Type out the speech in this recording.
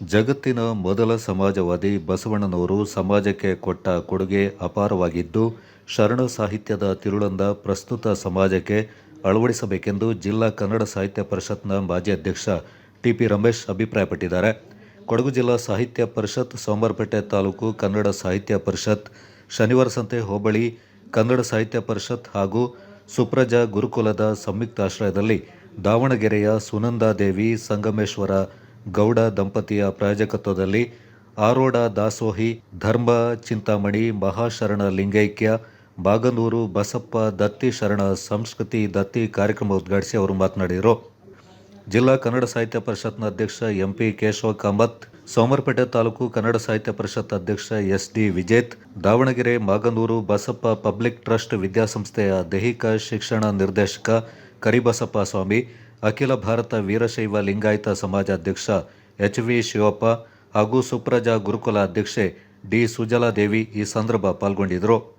ಜಗತ್ತಿನ ಮೊದಲ ಸಮಾಜವಾದಿ ಬಸವಣ್ಣನವರು ಸಮಾಜಕ್ಕೆ ಕೊಟ್ಟ ಕೊಡುಗೆ ಅಪಾರವಾಗಿದ್ದು, ಶರಣ ಸಾಹಿತ್ಯದ ತಿರುಳಂದ ಪ್ರಸ್ತುತ ಸಮಾಜಕ್ಕೆ ಅಳವಡಿಸಬೇಕೆಂದು ಜಿಲ್ಲಾ ಕನ್ನಡ ಸಾಹಿತ್ಯ ಪರಿಷತ್ನ ಮಾಜಿ ಅಧ್ಯಕ್ಷ ಟಿಪಿ ರಮೇಶ್ ಅಭಿಪ್ರಾಯಪಟ್ಟಿದ್ದಾರೆ. ಕೊಡಗು ಜಿಲ್ಲಾ ಸಾಹಿತ್ಯ ಪರಿಷತ್, ಸೋಮವಾರಪೇಟೆ ತಾಲೂಕು ಕನ್ನಡ ಸಾಹಿತ್ಯ ಪರಿಷತ್, ಶನಿವಾರ ಸಂತೆ ಹೋಬಳಿ ಕನ್ನಡ ಸಾಹಿತ್ಯ ಪರಿಷತ್ ಹಾಗೂ ಸುಪ್ರಜಾ ಗುರುಕುಲದ ಸಂಯುಕ್ತಾಶ್ರಯದಲ್ಲಿ ದಾವಣಗೆರೆಯ ಸುನಂದಾದೇವಿ ಸಂಗಮೇಶ್ವರ ಗೌಡ ದಂಪತಿಯ ಪ್ರಾಯೋಜಕತ್ವದಲ್ಲಿ ಆರೋಡ ದಾಸೋಹಿ, ಧರ್ಮ, ಚಿಂತಾಮಣಿ, ಮಹಾಶರಣ ಲಿಂಗೈಕ್ಯ, ಬಾಗನೂರು ಬಸಪ್ಪ ದತ್ತಿ ಶರಣ ಸಂಸ್ಕೃತಿ ದತ್ತಿ ಕಾರ್ಯಕ್ರಮ ಉದ್ಘಾಟಿಸಿ ಅವರು ಮಾತನಾಡಿದರು. ಜಿಲ್ಲಾ ಕನ್ನಡ ಸಾಹಿತ್ಯ ಪರಿಷತ್ನ ಅಧ್ಯಕ್ಷ ಎಂಪಿ ಕೇಶವ ಕಾಮತ್, ಸೋಮರಪೇಟೆ ತಾಲೂಕು ಕನ್ನಡ ಸಾಹಿತ್ಯ ಪರಿಷತ್ ಅಧ್ಯಕ್ಷ S D Vijeth, Davanagere, Maganur Basappa public trust ವಿದ್ಯಾಸಂಸ್ಥೆಯ ದೈಹಿಕ ಶಿಕ್ಷಣ ನಿರ್ದೇಶಕ ಕರಿಬಸಪ್ಪ ಸ್ವಾಮಿ, ಅಖಿಲ ಭಾರತ ವೀರಶೈವ ಲಿಂಗಾಯತ ಸಮಾಜ ಅಧ್ಯಕ್ಷ ಎಚ್ ವಿ ಶಿವಪ್ಪ ಹಾಗೂ ಸುಪ್ರಜಾ ಗುರುಕುಲ ಅಧ್ಯಕ್ಷೆ ಡಿ ಸುಜಲಾದೇವಿ ಈ ಸಂದರ್ಭ ಪಾಲ್ಗೊಂಡಿದ್ದರು.